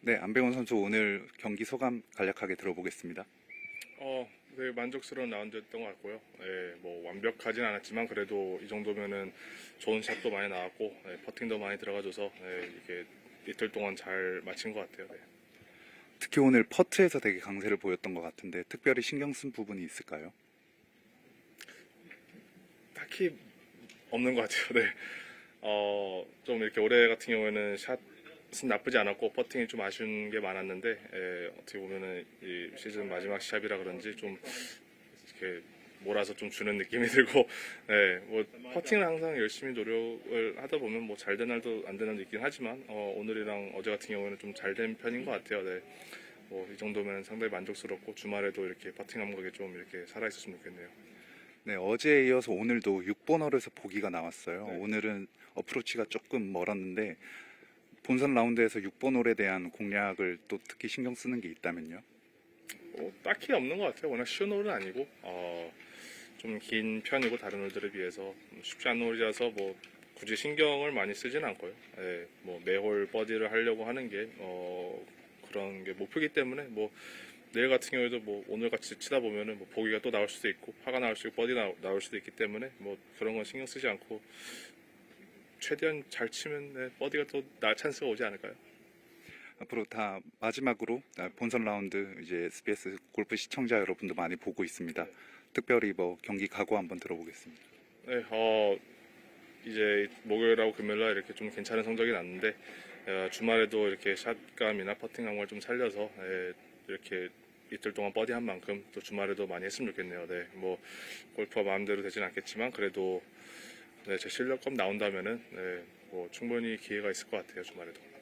네, 안병원 선수 오늘 경기 소감 간략하게 들어보겠습니다. 어, 되게 만족스러운 라운드였던 것 같고요. 예, 뭐 완벽하진 않았지만 그래도 이 정도면은 좋은 샷도 많이 나왔고 예, 퍼팅도 많이 들어가줘서 예, 이렇게 이틀 동안 잘 마친 것 같아요. 네. 특히 오늘 퍼트에서 되게 강세를 보였던 것 같은데 특별히 신경 쓴 부분이 있을까요? 딱히 없는 것 같아요. 네. 어, 좀 이렇게 올해 같은 경우에는 샷은 나쁘지 않았고 퍼팅이 좀 아쉬운 게 많았는데 예, 어떻게 보면은 이 시즌 마지막 시합이라 그런지 좀 이렇게 몰아서 좀 주는 느낌이 들고 네, 뭐 퍼팅을 항상 열심히 노력을 하다 보면 뭐 잘 된 날도 안 되는 날도 있긴 하지만 어, 오늘이랑 어제 같은 경우에는 좀 잘 된 편인 것 같아요. 네. 뭐이 정도면 상당히 만족스럽고 주말에도 이렇게 퍼팅 감각이 좀 이렇게 살아 있었으면 좋겠네요. 네, 어제에 이어서 오늘도 6번 홀에서 보기가 나왔어요. 네. 오늘은 어프로치가 조금 멀었는데 본선 라운드에서 6번 홀에 대한 공략을 또 특히 신경 쓰는 게 있다면요. 뭐 딱히 없는 것 같아요. 워낙 쉬운 홀은 아니고 어, 좀 긴 편이고 다른 홀들에 비해서 쉽지 않은 홀이라서 뭐 굳이 신경을 많이 쓰진 않고요. 예, 뭐 매홀 버디를 하려고 하는 게 어, 그런 게 목표이기 때문에 뭐 내일 같은 경우에도 뭐 오늘 같이 치다 보면은 뭐 보기가 또 나올 수도 있고 파가 나올 수도 있고 버디 나, 나올 수도 있기 때문에 뭐 그런 건 신경 쓰지 않고 최대한 잘 치면 네, 버디가 또날 찬스가 오지 않을까요? 앞으로 다 마지막으로 아, 본선 라운드 이제 SBS 골프 시청자 여러분도 많이 보고 있습니다. 특별히 뭐 경기 각오 한번 들어보겠습니다. 네, 어, 이제 목요일하고 금요일날 이렇게 좀 괜찮은 성적이 났는데 어, 주말에도 이렇게 샷감이나 퍼팅 감을 좀 살려서 예, 이렇게 이틀 동안 버디 한 만큼 또 주말에도 많이 했으면 좋겠네요. 네, 뭐 골프가 마음대로 되진 않겠지만 그래도 네, 제 실력감 나온다면은 네, 뭐 충분히 기회가 있을 것 같아요 주말에도.